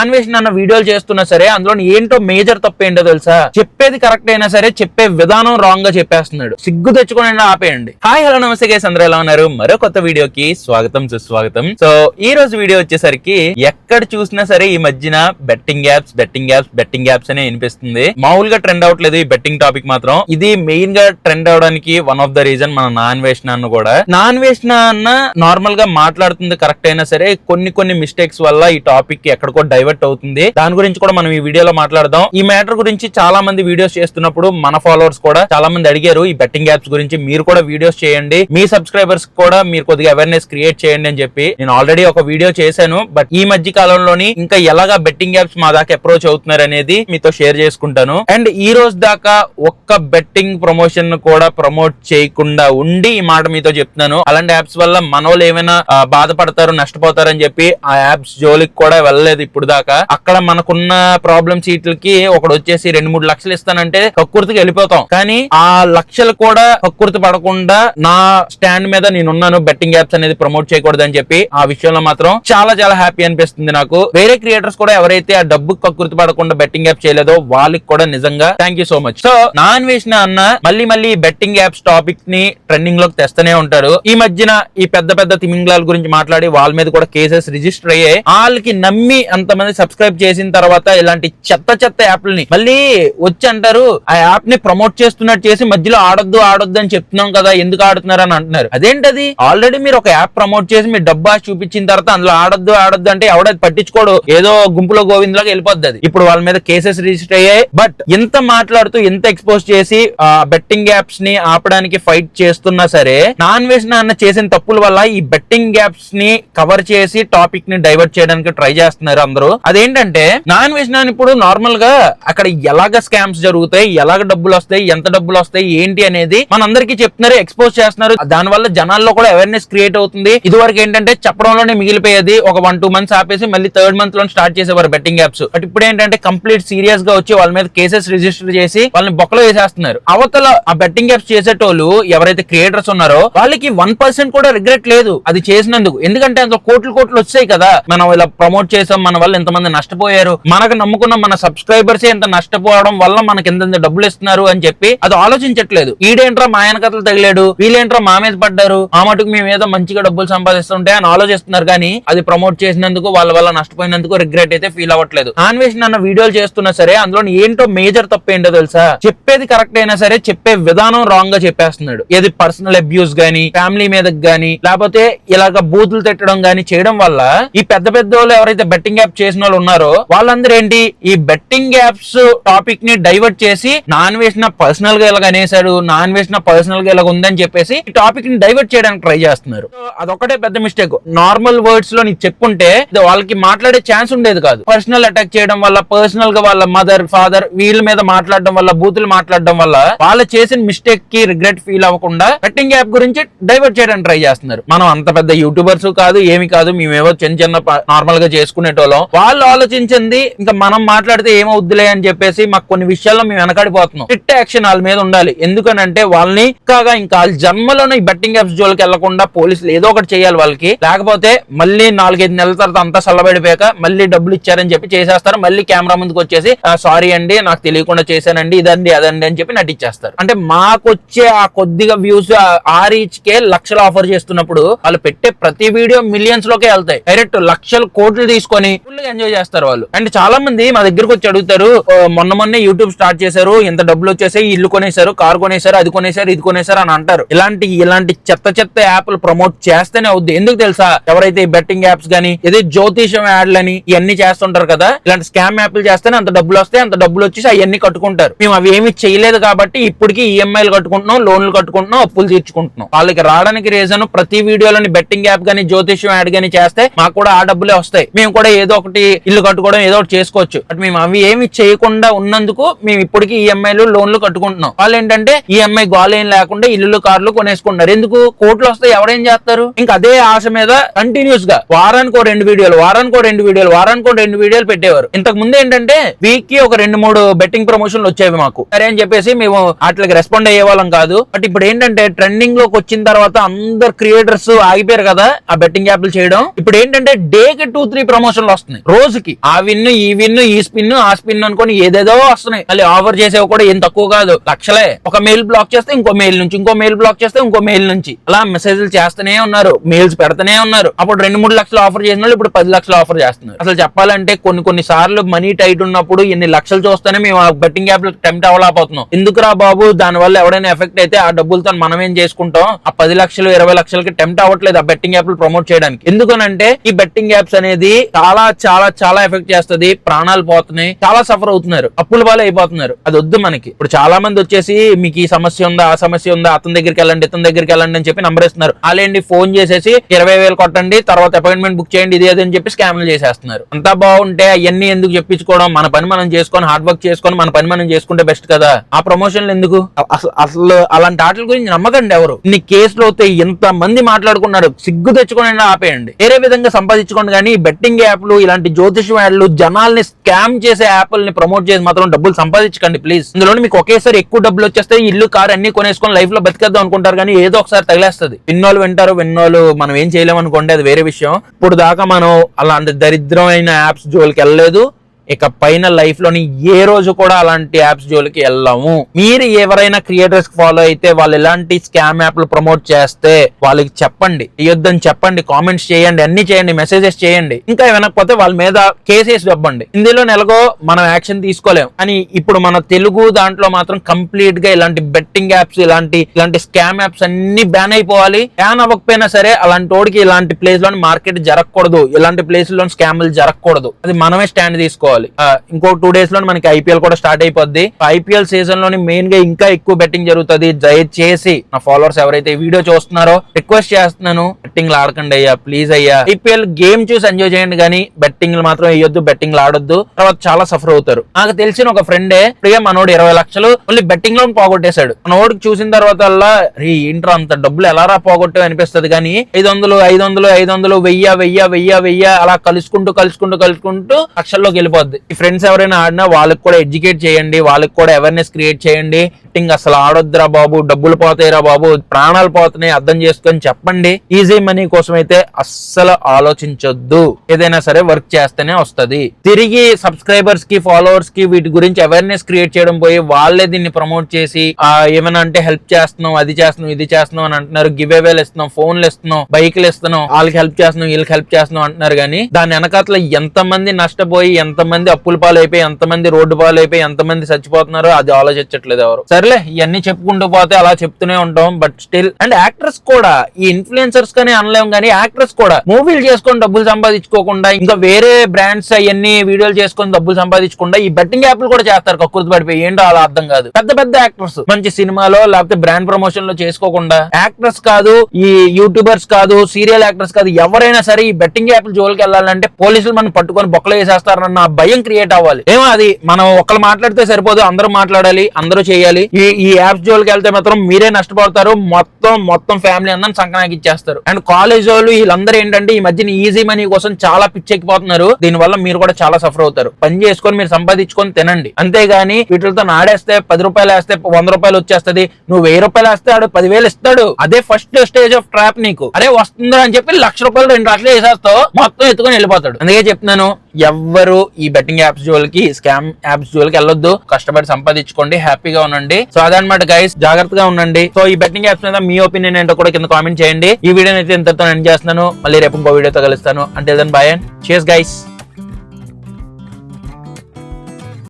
Non veg అన్న వీడియోలు చేస్తున్నా సరే అందులో ఏంటో మేజర్ తప్పు ఏంటో తెలుసా? చెప్పేది కరెక్ట్ అయినా సరే చెప్పే విధానం రాంగ్గా చెప్పేస్తున్నాడు. సిగ్గు తెచ్చుకొని ఆపేయండి. హాయ్ హలో నమస్తే గేస్ అందరూ ఎలా ఉన్నారు? మరో కొత్త వీడియోకి స్వాగతం సుస్వాగతం. సో ఈ రోజు వీడియో వచ్చేసరికి ఎక్కడ చూసినా సరే ఈ మధ్యన betting apps betting apps betting apps అనే వినిపిస్తుంది. మామూలుగా ట్రెండ్ అవట్లేదు ఈ బెట్టింగ్ టాపిక్ మాత్రం. ఇది మెయిన్గా ట్రెండ్ అవడానికి వన్ ఆఫ్ ద రీజన్ మన నాన్ వేష్ అన్న కూడా. నాన్ వేష్ అన్న నార్మల్గా మాట్లాడుతుంది కరెక్ట్ అయినా సరే కొన్ని కొన్ని మిస్టేక్స్ వల్ల ఈ టాపిక్ ఎక్కడికో డైవర్ట్ అవుతుంది. దాని గురించి కూడా మనం ఈ వీడియోలో మాట్లాడదాం. ఈ మ్యాటర్ గురించి చాలా మంది వీడియోస్ చేస్తున్నప్పుడు మన ఫాలోవర్స్ కూడా చాలా మంది అడిగారు. ఈ బెట్టింగ్ యాప్స్ గురించి మీరు కూడా వీడియోస్ చేయండి. మీ సబ్స్క్రైబర్స్ కూడా మీరు కొద్దిగా అవేర్నెస్ క్రియేట్ చేయండి అని చెప్పి నేను ఆల్రెడీ ఒక వీడియో చేశాను. బట్ ఈ మధ్య కాలంలోని ఇంకా ఎలాగా బెట్టింగ్ యాప్స్ మా దాకా అప్రోచ్ అవుతున్నారు అనేది మీతో షేర్ చేసుకుంటాను. అండ్ ఈ రోజు దాకా ఒక్క బెట్టింగ్ ప్రమోషన్ కూడా ప్రమోట్ చేయకుండా ఉండి ఈ మాట మీతో చెప్తున్నాను. అలాంటి యాప్స్ వల్ల మనోళ్ళు ఏమైనా బాధపడతారు నష్టపోతారని చెప్పి ఆ యాప్స్ జోలికి కూడా వెళ్ళలేదు ఇప్పుడు దాకా. అక్కడ మనకున్న ప్రాబ్లమ్ సీట్లకి ఒకడు వచ్చేసి రెండు మూడు లక్షలు ఇస్తానంటే కక్కుర్తికి వెళ్ళిపోతాం. కానీ ఆ లక్షలు కూడా కక్కుర్తి పడకుండా నా స్టాండ్ మీద నేనున్నాను బెట్టింగ్ యాప్స్ అనేది ప్రమోట్ చేయకూడదు అని చెప్పి ఆ విషయంలో మాత్రం చాలా చాలా హ్యాపీ అనిపిస్తుంది నాకు. వేరే క్రియేటర్స్ కూడా ఎవరైతే ఆ డబ్బు కక్కుర్తి పడకుండా బెట్టింగ్ యాప్ చేయలేదో వాళ్ళకి కూడా నిజంగా thank you so much so non వేసిన అన్న మళ్ళీ మళ్ళీ బెట్టింగ్ యాప్స్ టాపిక్ని ట్రెండింగ్లోకి తెస్తూనే ఉంటారు. ఈ మధ్యన ఈ పెద్ద పెద్ద తిమింగ్లాల గురించి మాట్లాడి వాళ్ళ మీద కూడా కేసెస్ రిజిస్టర్ అయ్యాయి వాళ్ళకి నమ్మి అంత మంది సబ్స్క్రైబ్ చేసిన తర్వాత ఇలాంటి చెత్త చెత్త యాప్లని మళ్ళీ వచ్చి అంటారు ఆ యాప్ని ప్రమోట్ చేస్తున్నట్టు చేసి మధ్యలో ఆడొద్దు ఆడొద్దు అని చెప్తున్నాం కదా ఎందుకు ఆడుతున్నారు అని అంటున్నారు. అదేంటది? ఆల్రెడీ మీరు ఒక యాప్ ప్రమోట్ చేసి మీ డబ్బా చూపించిన తర్వాత అందులో ఆడొద్దు ఆడొద్దు అంటే ఎవడది పట్టించుకోడు ఏదో గుంపులో గోవిందలాగా వెళ్ళిపోద్ది అది. ఇప్పుడు వాళ్ళ మీద కేసెస్ రిజిస్టర్ అయ్యాయి బట్ ఎంత మాట్లాడుతూ ఎంత ఎక్స్పోజ్ చేసి ఆ బెట్టింగ్ యాప్స్ని ఆపడానికి ఫైట్ చేస్తున్నా సరే నాన్ వెజ్ అన్న చేసిన తప్పుల వల్ల ఈ బెట్టింగ్ యాప్స్ని కవర్ చేసి టాపిక్ని డైవర్ట్ చేయడానికి ట్రై చేస్తున్నారు అందరూ. అదేంటంటే నాన్ వెజ్ నాన్ ఇప్పుడు నార్మల్గా అక్కడ ఎలాగ స్కామ్స్ జరుగుతాయి ఎలాగ డబ్బులు వస్తాయి ఎంత డబ్బులు వస్తాయి ఏంటి అనేది మనందరికీ చెప్తున్నారు ఎక్స్పోజ్ చేస్తున్నారు. దాని వల్ల జనాల్లో కూడా అవేర్నెస్ క్రియేట్ అవుతుంది. ఇదివరకు ఏంటంటే చెప్పడంలోనే మిగిలిపోయేది ఒక వన్ టూ మంత్స్ ఆపేసి మళ్ళీ థర్డ్ మంత్లో స్టార్ట్ చేసేవారు బెట్టింగ్ యాప్స్ బట్ ఇప్పుడు ఏంటంటే కంప్లీట్ సీరియస్గా వచ్చి వాళ్ళ మీద కేసెస్ రిజిస్టర్ చేసి వాళ్ళని బొక్కలో వేసేస్తున్నారు. అవతల ఆ బెట్టింగ్ యాప్స్ చేసేటోళ్ళు ఎవరైతే క్రియేటర్స్ ఉన్నారో వాళ్ళకి వన్ పర్సెంట్ కూడా రిగ్రెట్ లేదు. అది చేసినందుకు. ఎందుకంటే అందులో కోట్లు కోట్లు వచ్చాయి కదా. మనం ఇలా ప్రమోట్ చేసాం మన వల్ల ఎంతమంది నష్టపోయారు? మనకు నమ్ముకున్న మన సబ్స్క్రైబర్స్ ఎంత నష్టపోవడం వల్ల మనకి ఎంత డబ్బులు ఇస్తున్నారు అని చెప్పి అది ఆలోచించట్లేదు. ఈడేంట్రా మా ఆయన కథలు తగిలాడు? వీళ్ళేంట్రా మా మీద పడ్డారు? ఆ మటుకు మేము ఏదో మంచిగా డబ్బులు సంపాదిస్తుంటే అని ఆలోచిస్తున్నారు కానీ అది ప్రమోట్ చేసినందుకు వాళ్ళ వల్ల నష్టపోయినందుకు రిగ్రెట్ అయితే ఫీల్ అవ్వట్లేదు. ఆన్వేషన్ అన్న వీడియోలు చేస్తున్నా సరే అందులో ఏంటో మేజర్ తప్పు ఏంటో తెలుసా? చెప్పేది కరెక్ట్ అయినా సరే చెప్పే విధానం రాంగ్గా చెప్పేస్తున్నాడు. ఏది పర్సనల్ అబ్యూస్ గానీ ఫ్యామిలీ మీదకి గానీ లేకపోతే ఇలాగ బూతులు తిట్టడం గానీ చేయడం వల్ల ఈ పెద్ద పెద్ద వాళ్ళు ఎవరైతే బెట్టింగ్ యాప్ చేసిన వాళ్ళు ఉన్నారో వాళ్ళందరూ ఏంటి ఈ బెట్టింగ్ యాప్స్ టాపిక్ని డైవర్ట్ చేసి నాన్ వేసిన పర్సనల్గా ఇలాగ అనేసాడు నాన్ వేసిన పర్సనల్గా ఇలాగ ఉందని చెప్పేసి ఈ టాపిక్ని డైవర్ట్ చేయడానికి ట్రై చేస్తున్నారు. అదొకటే పెద్ద మిస్టేక్ నార్మల్ వర్డ్స్లో నీకు చెప్పుంటే వాళ్ళకి మాట్లాడే ఛాన్స్ ఉండేది కాదు. పర్సనల్ అటాక్ చేయడం వల్ల పర్సనల్గా వాళ్ళ మదర్ ఫాదర్ వీళ్ళ మీద మాట్లాడడం వల్ల బూతులు మాట్లాడడం వల్ల వాళ్ళు చేసిన మిస్టేక్కి రిగ్రెట్ ఫీల్ అవ్వకుండా బెట్టింగ్ యాప్ గురించి డైవర్ట్ చేయడానికి ట్రై చేస్తున్నారు. మనం అంత పెద్ద యూట్యూబర్స్ కాదు ఏమి కాదు మేమేవో చిన్న చిన్న నార్మల్గా చేసుకునేటోళ్ళం. వాళ్ళు ఆలోచించింది ఇంకా మనం మాట్లాడితే ఏమవుద్దులే అని చెప్పేసి మాకు కొన్ని విషయాల్లో మేము వెనకాడిపోతున్నాం. స్ట్రిక్ట్ యాక్షన్ వాళ్ళ మీద ఉండాలి. ఎందుకనంటే వాళ్ళని కాగా ఇంకా వాళ్ళ జన్మలోనే ఈ బెట్టింగ్ యాప్స్ జోలికి వెళ్ళకుండా పోలీసులు ఏదో ఒకటి చేయాలి వాళ్ళకి. లేకపోతే మళ్ళీ నాలుగైదు నెలల తర్వాత అంతా చల్లబడిపోయాక మళ్ళీ డబ్బులు ఇచ్చారని చెప్పి చేసేస్తారు. మళ్ళీ కెమెరా ముందుకు వచ్చేసి సారీ అండి నాకు తెలియకుండా చేశానండి ఇదండి అదండి అని చెప్పి నటించేస్తారు. అంటే మాకు వచ్చే ఆ కొద్దిగా వ్యూస్ ఆ రీచ్ కే లక్షలు ఆఫర్ చేస్తున్నప్పుడు వాళ్ళు పెట్టే ప్రతి వీడియో మిలియన్స్ లోకే వెళ్తాయి. డైరెక్ట్ లక్షలు కోట్లు తీసుకొని ఎంజాయ్ చేస్తారు వాళ్ళు. అండ్ చాలా మంది మా దగ్గరకు వచ్చి అడుగుతారు మొన్న మొన్నే యూట్యూబ్ స్టార్ట్ చేశారు ఇంత డబ్బులు వచ్చేసాయి ఇల్లు కొనేశారు కార్ కొనేశారు అది కొనేశారు ఇది కొనేశారు అని అంటారు. ఇలాంటి ఇలాంటి చెత్త చెత్త యాప్లు ప్రమోట్ చేస్తేనే అవుద్ది. ఎందుకు తెలుసా? ఎవరైతే బెట్టింగ్ యాప్స్ గానీ ఏదో జ్యోతిషం యాడ్లని ఇవన్నీ చేస్తుంటారు కదా ఇలాంటి స్కామ్ యాప్లు చేస్తేనే అంత డబ్బులు వస్తాయి అంత డబ్బులు వచ్చేసి అవన్నీ కట్టుకుంటారు. మేము అవి ఏమి చేయలేదు కాబట్టి ఇప్పటికి ఈఎంఐలు కట్టుకుంటున్నాం లోన్లు కట్టుకుంటున్నాం అప్పులు తీర్చుకుంటున్నాం. వాళ్ళకి రావడానికి రీజన్ ప్రతి వీడియోలోని బెట్టింగ్ యాప్ గానీ జ్యోతిషం యాడ్ గానీ చేస్తే మాకు కూడా ఆ డబ్బులే వస్తాయి. మేము కూడా ఏదో ఒకటి ఇల్లు కట్టుకోవడం ఏదో ఒకటి చేసుకోవచ్చు. బట్ మేము అవి ఏమి చేయకుండా ఉన్నందుకు మేము ఇప్పటికి ఈఎంఐలు లోన్లు కట్టుకుంటున్నాం. వాళ్ళు ఏంటంటే ఈఎంఐ గోల్ లేకుండా ఇల్లు కార్లు కొనేసుకుంటున్నారు. ఎందుకు? కోట్లు వస్తే ఎవరేం చేస్తారు? ఇంకా అదే ఆశ మీద కంటిన్యూస్గా వారానికి ఒక రెండు వీడియోలు వారానికి ఒక రెండు వీడియోలు వారానికి ఒక రెండు వీడియోలు పెట్టేవారు. ఇంతకు ముందు ఏంటంటే వీక్కి ఒక రెండు మూడు బెట్టింగ్ ప్రమోషన్లు వచ్చేవి మాకు. సరే అని చెప్పేసి మేము వాటికి రెస్పాండ్ అయ్యే వాళ్ళం కాదు. బట్ ఇప్పుడు ఏంటంటే ట్రెండింగ్లోకి వచ్చిన తర్వాత అందరు క్రియేటర్స్ ఆగిపోయారు కదా ఆ బెట్టింగ్ యాప్లు చేయడం. ఇప్పుడు ఏంటంటే డే కి టూ త్రీ ప్రమోషన్లు వస్తున్నాయి. రోజుకి. ఆ విన్ ఈ విన్ ఈ స్పిన్ ఆ స్పిన్ అనుకొని ఏదేదో వస్తున్నాయి. మళ్ళీ ఆఫర్ చేసేవి కూడా ఏం తక్కువ కాదు. లక్షలే. ఒక మెయిల్ బ్లాక్ చేస్తే ఇంకో మెయిల్ నుంచి ఇంకో మెయిల్ బ్లాక్ చేస్తే ఇంకో మెయిల్ నుంచి. అలా మెసేజ్లు చేస్తూనే ఉన్నారు. మెయిల్స్ పెడతానే ఉన్నారు. అప్పుడు రెండు మూడు లక్షలు ఆఫర్ చేసిన వాళ్ళు ఇప్పుడు పది లక్షలు ఆఫర్ చేస్తున్నారు. అసలు చెప్పాలంటే కొన్ని కొన్ని సార్లు మనీ టైట్ ఉన్నప్పుడు ఎన్ని లక్షలు చూస్తేనే మేము ఆ బెట్టింగ్ యాప్ టెంప్ట్ అవ్వలేకపోతున్నాం. ఎందుకురా బాబు? దాని వల్ల ఎవడైనా ఎఫెక్ట్ అయితే ఆ డబ్బులతో మనం ఏం చేసుకుంటాం? ఆ పది లక్షలు ఇరవై లక్షలకి టెంప్ట్ అవ్వట్లేదు ఆ బెట్టింగ్ యాప్లు ప్రమోట్ చేయడానికి. ఎందుకనంటే ఈ బెట్టింగ్ యాప్స్ అనేది చాలా చాలా చాలా ఎఫెక్ట్ చేస్తది. ప్రాణాలు పోతున్నాయి. చాలా సఫర్ అవుతున్నారు. అప్పుల వాళ్ళు అయిపోతున్నారు. అది వద్దు మనకి. ఇప్పుడు చాలా మంది వచ్చేసి మీకు ఈ సమస్య ఉందా? ఆ సమస్య ఉందా? అతని దగ్గరికి వెళ్ళండి ఇతని దగ్గరికి వెళ్ళండి అని చెప్పి నంబర్ ఇస్తున్నారు అలాంటి ఫోన్ చేసేసి ఇరవై వేలు కొట్టండి తర్వాత అపాయింట్మెంట్ బుక్ చేయండి ఇది అని చెప్పి స్కామ్లు చేసేస్తున్నారు. అంతా బాగుంటే అవన్నీ ఎందుకు చెప్పించుకోవడం? మన పని మనం చేసుకొని హార్డ్ వర్క్ చేసుకొని మన పని మనం చేసుకుంటే బెస్ట్ కదా. ఆ ప్రమోషన్లు ఎందుకు? అసలు అలాంటి ఆటల గురించి నమ్మకండి ఎవరు. ఇన్ని కేసులు అయితే ఎంత మంది మాట్లాడుకున్నారు. సిగ్గు తెచ్చుకొని ఆపేయండి. వేరే విధంగా సంపాదించుకోండి కానీ బెట్టింగ్ యాప్లు ఇలాంటి జ్యోతిషం యాడ్లు జనాల్ని స్కామ్ చేసే యాప్ల్ని ప్రమోట్ చేసి మాత్రం డబ్బులు సంపాదించకండి ప్లీజ్ ఇందులో మీకు ఒకేసారి ఎక్కువ డబ్బులు వచ్చేస్తే ఇల్లు కార్ అన్ని కొనేసుకొని లైఫ్లో బతికేద్దాం అనుకుంటారు కానీ ఏదో ఒకసారి తగిలేస్తుంది. విన్నోళ్ళు వింటారు విన్నోళ్ళు మనం ఏం చేయలేము అనుకోండి అది వేరే విషయం. ఇప్పుడు దాకా మనం అలాంటి దరిద్రమైన యాప్స్ జోలికి వెళ్ళలేదు. ఇక పైన లైఫ్లోని ఏ రోజు కూడా అలాంటి యాప్స్ జోలికి వెళ్ళాము. మీరు ఎవరైనా క్రియేటర్స్ ఫాలో అయితే వాళ్ళు ఎలాంటి స్కామ్ యాప్లు ప్రమోట్ చేస్తే వాళ్ళకి చెప్పండి. ఇయ్యొద్దని చెప్పండి. కామెంట్స్ చేయండి. అన్ని చేయండి. మెసేజెస్ చేయండి. ఇంకా వినకపోతే వాళ్ళ మీద కేసెస్ ఇవ్వండి ఇందులో నెలగో మనం యాక్షన్ తీసుకోలేం అని ఇప్పుడు మన తెలుగు దాంట్లో మాత్రం కంప్లీట్గా ఇలాంటి బెట్టింగ్ యాప్స్ ఇలాంటి ఇలాంటి స్కామ్ యాప్స్ అన్ని బ్యాన్ అయిపోవాలి. బ్యాన్ అవ్వకపోయినా సరే అలాంటి వాడికి ఇలాంటి ప్లేస్లో మార్కెట్ జరగకూడదు. ఇలాంటి ప్లేస్లో స్కామ్లు జరగకూడదు. అది మనమే స్టాండ్ తీసుకోవాలి. ఆ, ఇంకో టూ డేస్లో మనకి ఐపీఎల్ కూడా స్టార్ట్ అయిపోద్ది. ఐపీఎల్ సీజన్లోని మెయిన్గా ఇంకా ఎక్కువ బెట్టింగ్ జరుగుతుంది. దయచేసి నా ఫాలోవర్స్ ఎవరైతే వీడియో చూస్తున్నారో రిక్వెస్ట్ చేస్తున్నాను. బెట్టింగ్ ఆడకండి అయ్యా ప్లీజ్ అయ్యా. ఐపీఎల్ గేమ్ చూసి ఎంజాయ్ చేయండి కానీ బెట్టింగ్ మాత్రం వేయొద్దు బెట్టింగ్ ఆడొద్దు. తర్వాత చాలా సఫర్ అవుతారు. నాకు తెలిసిన ఒక ఫ్రెండే ప్రియ మనోడు ఇరవై లక్షలు మళ్ళీ బెట్టింగ్లో పోగొట్టేశాడు. మనోడికి చూసిన తర్వాత రీ ఏంట్రా అంత డబ్బులు ఎలా రా పోగొట్టావు? అనిపిస్తుంది కానీ ఐదు వందలు ఐదు వందలు ఐదు వందలు వెయ్య వెయ్య వెయ్య వెయ్య అలా కలుసుకుంటూ కలుసుకుంటూ కలుసుకుంటూ లక్షల్లోకి వెళ్ళిపోద్ది. ఈ ఫ్రెండ్స్ ఎవరైనా ఆడినా వాళ్ళకి కూడా ఎడ్యుకేట్ చేయండి వాళ్ళకి కూడా అవేర్నెస్ క్రియేట్ చేయండి. బెట్టింగ్ అసలు ఆడొద్దురా బాబు డబ్బులు పోతాయిరా బాబు ప్రాణాలు పోతున్నాయి అర్థం చేసుకొని చెప్పండి. ఈజీ మనీ కోసం అయితే అస్సలు ఆలోచించొద్దు. ఏదైనా సరే వర్క్ చేస్తేనే వస్తది. తిరిగి సబ్స్క్రైబర్స్కి ఫాలోవర్స్కి వీటి గురించి అవేర్నెస్ క్రియేట్ చేయడం పోయి వాళ్ళే దీన్ని ప్రమోట్ చేసి ఆ ఏమైనా అంటే హెల్ప్ చేస్తున్నాం అది చేస్తున్నాం ఇది చేస్తున్నాం అని అంటున్నారు. గివ్ అవేలు ఇస్తున్నాం ఫోన్లు ఇస్తున్నాం బైక్లు ఇస్తున్నాం వాళ్ళకి హెల్ప్ చేస్తున్నాం వీళ్ళకి హెల్ప్ చేస్తున్నాం అంటున్నారు. కానీ దాని వెనకాతల ఎంత మంది నష్టపోయి ఎంత మంది అప్పుల పాలైపోయి ఎంత మంది రోడ్డు పాలైపోయి ఎంతమంది చచ్చిపోతున్నారో అది ఆలోచించట్లేదు ఎవరు. సరేలే ఇవన్నీ చెప్పుకుంటూ పోతే అలా చెప్తూనే ఉంటాం బట్ స్టిల్ అండ్ యాక్టర్స్ కూడా ఈ ఇన్ఫ్లుయెన్సర్స్ కానీ అనలేం కానీ యాక్టర్స్ కూడా మూవీలు చేసుకొని డబ్బులు సంపాదించుకోకుండా ఇంకా వేరే బ్రాండ్స్ అవన్నీ వీడియోలు చేసుకొని డబ్బులు సంపాదించకుండా ఈ బెట్టింగ్ యాప్లు కూడా చేస్తారు కక్కుర్తి పడిపోయి. ఏంటో అలా అర్థం కాదు. పెద్ద పెద్ద యాక్టర్స్ మంచి సినిమాలో లేకపోతే బ్రాండ్ ప్రమోషన్లో చేసుకోకుండా యాక్టర్స్ కాదు ఈ యూట్యూబర్స్ కాదు సీరియల్ యాక్టర్స్ కాదు ఎవరైనా సరే ఈ బెట్టింగ్ యాప్ల జోలికి వెళ్ళాలంటే పోలీసులు మనం పట్టుకొని బొక్కలు వేసేస్తారన్న భయం క్రియేట్ అవ్వాలి. ఏమో అది మనం ఒకళ్ళు మాట్లాడితే సరిపోదు అందరూ మాట్లాడాలి అందరూ చేయాలి. ఈ ఈ యాప్స్ జోలికి వెళ్తే మాత్రం మీరే నష్టపోతారు మొత్తం మొత్తం ఫ్యామిలీ అందరం సంకనాకి ఇచ్చేస్తారు. అండ్ కాలేజ్ వాళ్ళు వీళ్ళందరూ ఏంటంటే ఈ మధ్యన ఈజీ మనీ కోసం చాలా పిచ్చెక్కిపోతున్నారు దీనివల్ల మీరు కూడా చాలా సఫర్ అవుతారు. పని చేసుకొని మీరు సంపాదించుకొని తినండి. అంతేగాని వీటితో ఆడేస్తే పది రూపాయలు వేస్తే వంద రూపాయలు వచ్చేస్తది. నువ్వు వెయ్యి రూపాయలు వేస్తే ఆడు పదివేలు ఇస్తాడు. అదే ఫస్ట్ స్టేజ్ ఆఫ్ ట్రాప్ నీకు. అరే వస్తుందా అని చెప్పి లక్ష రూపాయలు రెండు లక్షలు వేసేస్తావు మొత్తం ఎత్తుకొని వెళ్ళిపోతాడు. అందుకే చెప్తున్నాను ఎవ్వరు ఈ బెట్టింగ్ యాప్స్ జోలికి స్కామ్ యాప్స్ జోలికి వెళ్ళొద్దు. కష్టపడి సంపాదించుకోండి హ్యాపీగా ఉండండి. సో అదనమాట గైస్ జాగ్రత్తగా ఉండండి. సో ఈ బెట్టింగ్ యాప్స్ మీద మీ ఒపీనియన్ ఏంటో కూడా కింద కామెంట్ చేయండి. ఈ వీడియోని అయితే ఇంతతో ఎండ్ చేస్తున్నాను. మళ్ళీ రేపు ఇంకో వీడియోతో కలుస్తాను. అంటే దెన్ బాయ్ అండ్ చేస్ గైస్